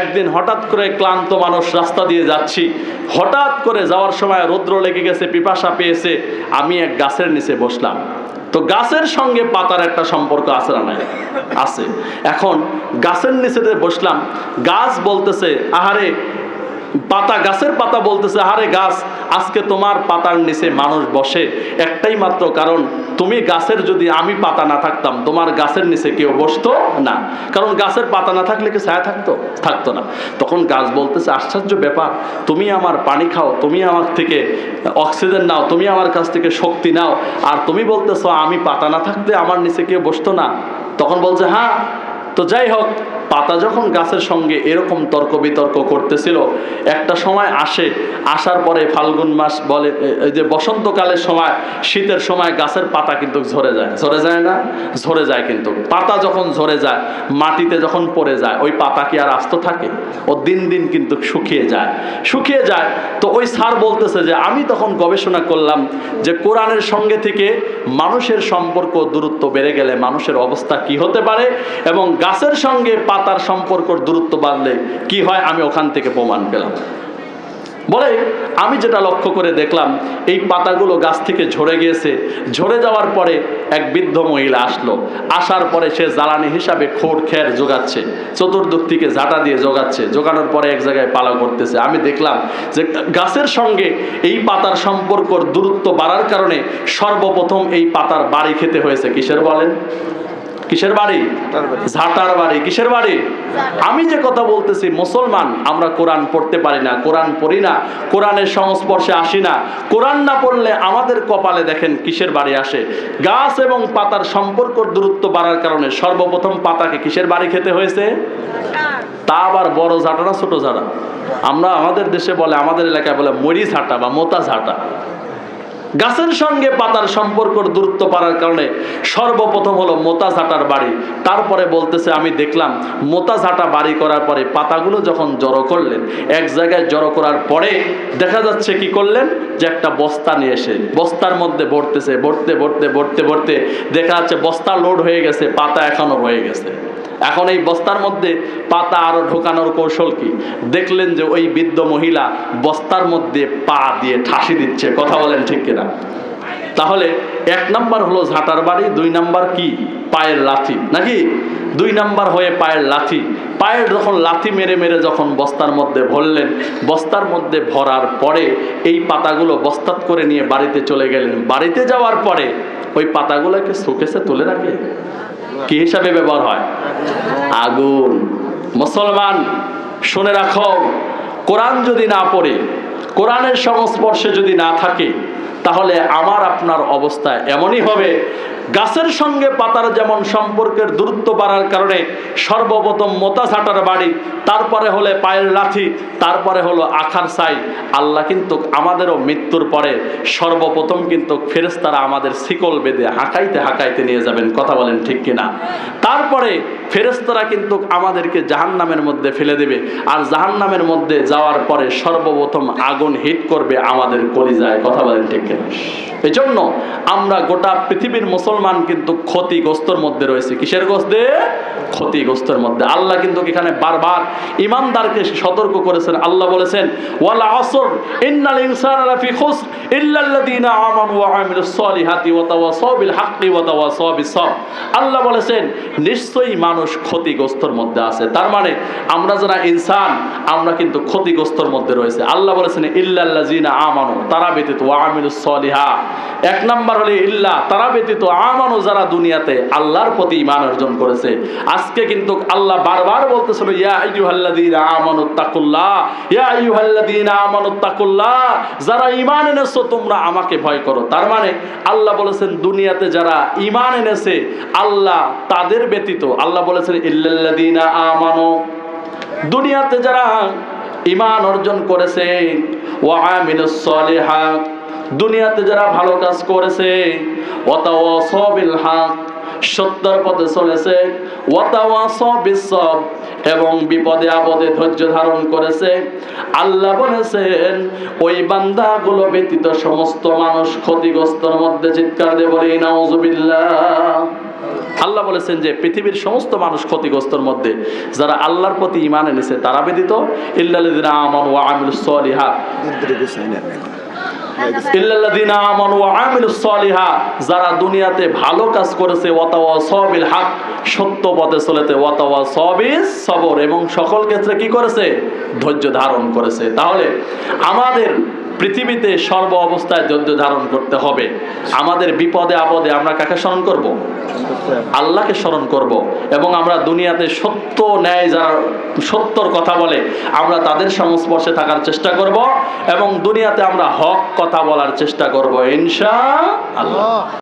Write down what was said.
একদিন হঠাৎ করে ক্লান্ত মানুষ রাস্তা দিয়ে যাচ্ছি। হঠাৎ করে যাওয়ার সময় রৌদ্র লেগে গেছে, পিপাসা পেয়েছে, আমি এক গাছের নিচে বসলাম। তো গাছের সঙ্গে পাতার একটা সম্পর্ক আছে না নাই? আছে। এখন গাছের নিচেতে বসলাম। গাছ বলতেছে, আহারে পাতা, গাছের পাতা বলতেছে, আরে গাছ, আজকে তোমার পাতার নিচে মানুষ বসে। একটাই মাত্র কারণ, তুমি গাছের যদি আমি পাতা না থাকতাম, তোমার গাছের নিচে কেউ বসতো না। কারণ গাছের পাতা না থাকলে কি ছায়া থাকতো? থাকতো না। তখন গাছ বলতেছে, আশ্চর্য ব্যাপার, তুমি আমার পানি খাও, তুমি আমার থেকে অক্সিজেন নাও, তুমি আমার কাছ থেকে শক্তি নাও। আর তুমি বলতেছো, আমি পাতা না থাকতে আমার নিচে কেউ বসতো না? তখন বলছে হ্যাঁ তো যাই হোক পাতা যখন গাছের সঙ্গে এরকম তর্ক বিতর্ক করতেছিল, একটা সময় আসে, আসার পরে ফাল্গুন মাস বলে যে বসন্তকালের সময়, শীতের সময় গাছের পাতা কিন্তু ঝরে যায়। ঝরে যায় না? ঝরে যায় কিন্তু। পাতা যখন ঝরে যায়, মাটিতে যখন পড়ে যায়, ওই পাতা কি আর আস্ত থাকে? ও দিন দিন কিন্তু শুকিয়ে যায়। শুকিয়ে যায়, তো ওই স্যার বলতেছে যে, আমি তখন গবেষণা করলাম যে কোরআনের সঙ্গে থেকে মানুষের সম্পর্ক দূরত্ব বেড়ে গেলে মানুষের অবস্থা কি হতে পারে এবং গাছের সঙ্গে পাতার সম্পর্ক দূরত্ব বাড়লে কি হয়? আমি ওখান থেকে প্রমাণ পেলাম। বলে, আমি যেটা লক্ষ্য করে দেখলাম, এই পাতাগুলো গাছ থেকে ঝরে গিয়েছে। ঝরে যাওয়ার পরে এক বৃদ্ধ মহিলা আসলো। আসার পরে সে জ্বালানি হিসাবে খোর খের জোগাচ্ছে চতুর্দিক থেকে ঝাঁটা দিয়ে জোগাচ্ছে, জোগানোর পরে এক জায়গায় পালা করতেছে আমি দেখলাম যে গাছের সঙ্গে এই পাতার সম্পর্কর দূরত্ব বাড়ার কারণে সর্বপ্রথম এই পাতার বাড়ি খেতে হয়েছে। কিসের বলেন? কিসের বাড়ি? ঝাঁটার বাড়ি। কিসের বাড়ি? আমি যে কথা বলতেছি মুসলমান আমরা কোরআন পড়তে পারি না কোরআন পড়ি না কোরআনের সংস্পর্শে আসি না। কোরআন না পড়লে আমাদের কপালে দেখেন কিসের বাড়ি আসে? গাছ এবং পাতার সম্পর্ক দূরত্ব বাড়ার কারণে সর্বপ্রথম পাতাকে কিসের বাড়ি খেতে হয়েছে? তা আবার বড় ঝাঁটা না ছোট ঝাঁটা? আমরা আমাদের দেশে বলে আমাদের এলাকায় বলে মরি ঝাঁটা বা মোতা ঝাঁটা। গাছের সঙ্গে পাতার সম্পর্ক দূরত্ব পারার কারণে সর্বপ্রথম হলো মোতা ঝাঁটার বাড়ি। তারপরে বলতেছে, আমি দেখলাম মোতা ঝাঁটা বাড়ি করার পরে পাতাগুলো যখন জড়ো করলেন, এক জায়গায় জড়ো করার পরে দেখা যাচ্ছে কি করলেন? যে একটা বস্তা নিয়ে এসে, বস্তার মধ্যে ভরতেছে, ভরতে ভরতে ভরতে ভরতে দেখা যাচ্ছে বস্তা লোড হয়ে গেছে, পাতা এখনও হয়ে গেছে। এখন এই বস্তার মধ্যে পাতা আরও ঢোকানোর কৌশল কি? দেখলেন যে ওই বৃদ্ধ মহিলা বস্তার মধ্যে পা দিয়ে ঠাসি দিচ্ছে, কথা বলেন ঠিক কিনা? তাহলে এক নাম্বার হলো ঝাঁটার বাড়ি, দুই নাম্বার কি? পায়ের লাথি, নাকি? দুই নাম্বার হয়ে পায়ের লাথি। পায়ের যখন লাথি মেরে মেরে যখন বস্তার মধ্যে ভরলেন, বস্তার মধ্যে ভরার পরে এই পাতাগুলো বস্তাত করে নিয়ে বাড়িতে চলে গেলেন। বাড়িতে যাওয়ার পরে ওই পাতাগুলোকে শোকেসে তুলে রাখে। কি হিসাবে ব্যবহার হয়? আগুন। মুসলমান, শুনে রাখো, কোরআন যদি না পড়ে, কোরআনের সংস্পর্শে যদি না থাকে, তাহলে আমার আপনার অবস্থা এমনই হবে গাছের সঙ্গে পাতার যেমন সম্পর্কের দূরত্ব বাড়ার কারণে সর্বপ্রথম মোতা ছাটার বাড়ি, তারপরে হলে পায়ের লাঠি, তারপরে হলো আখার সাই আল্লাহ কিন্তু আমাদেরও মৃত্যুর পরে সর্বপ্রথম কিন্তু ফেরেস্তারা আমাদের শিকল বেঁধে হাঁকাইতে হাঁকাইতে নিয়ে যাবেন। কথা বলেন ঠিক কিনা? তারপরে ফেরেস্তারা কিন্তু আমাদেরকে জাহান্নামের মধ্যে ফেলে দেবে। আর জাহান্নামের মধ্যে যাওয়ার পরে সর্বপ্রথম আগুন হিট করবে আমাদের কলিজায়। কথা বলেন ঠিক এই জন্য আমরা গোটা পৃথিবীর মুসলমান কিন্তু ক্ষতিগ্রস্তর মধ্যে রয়েছে। কিসের গ্রস্তে ক্ষতিগ্রস্তর মধ্যে। আল্লাহ কিন্তু এখানে বারবার ইমানদারকে সতর্ক করেছেন। আল্লাহ বলেছেন, ওয়ালা আসর ইন্নাল ইনসানা লাফি খুস ইল্লাল্লাযীনা আমানু ওয়া আমিলুস সলিহাতি ওয়া তাওয়াসাউ বিল হাক্কি ওয়া তাওয়াসাউ বিস আল্লাহ বলেছেন, নিশ্চয়ই ক্ষতিগ্রস্তর মধ্যে আছে। তার মানে আমরা যারা ইনসান, আমরা কিন্তু ক্ষতিগ্রস্তর মধ্যে রয়েছে। আল্লাহ বলেছেন, ইল্লাল্লাযীনা আমানু তারা ব্যতীত, ওয়া আমিলুস সলিহা এক নাম্বার হলে ইল্লা, তারা ব্যতীত, আমানু যারা দুনিয়াতে আল্লাহর প্রতি ঈমান অর্জন করেছে। আজকে কিন্তু আল্লাহ বারবার বলতেছিল ইয়া আইয়ুহাল্লাযীনা আমানু তাকুল্লাহ ইয়া আইয়ুহাল্লাযীনা আমানু তাকুল্লাহ যারা ঈমান এনেছো, তোমরা আমাকে ভয় করো তার মানে আল্লাহ বলেছেন, দুনিয়াতে যারা ঈমান এনেছে, আল্লাহ তাদের ব্যতীত, আল্লাহ বলেছেন, ইল্লাল্লাযীনা আমানু। দুনিয়াতে যারা ঈমান অর্জন করেছে ওয়া আমিলুস দুনিয়াতে যারা ভালো কাজ করেছে ওয়াতাওয়াসাউ বিল হক সত্যর পথে চলেছে এবং বিপদে আপদে ধৈর্য ধারণ করেছে। আল্লাহ বলেছেন, ওই বান্দাগুলো ব্যতীত সমস্ত মানুষ ক্ষতিগ্রস্তর মধ্যে চিৎকার দিয়ে বলে আল্লাহ বলেছেন যে পৃথিবীর সমস্ত মানুষ ক্ষতিগ্রস্তর মধ্যে যারা আল্লাহর প্রতি ইমান এনেছে, তারা ব্যতীত যারা দুনিয়াতে ভালো কাজ করেছে হক, সত্য পথে চলেতে সবর, এবং সকল ক্ষেত্রে কি করেছে? ধৈর্য ধারণ করেছে। তাহলে আমাদের পৃথিবীতে সর্ব অবস্থায় ধৈর্য ধারণ করতে হবে, আমাদের বিপদে আপদে আমরা কাকে স্মরণ করব? আল্লাহকে স্মরণ করব। এবং আমরা দুনিয়াতে সত্য ন্যায় যারা সত্যর কথা বলে, আমরা তাদের সংস্পর্শে থাকার চেষ্টা করব এবং দুনিয়াতে আমরা হক কথা বলার চেষ্টা করব, ইনশা আল্লাহ।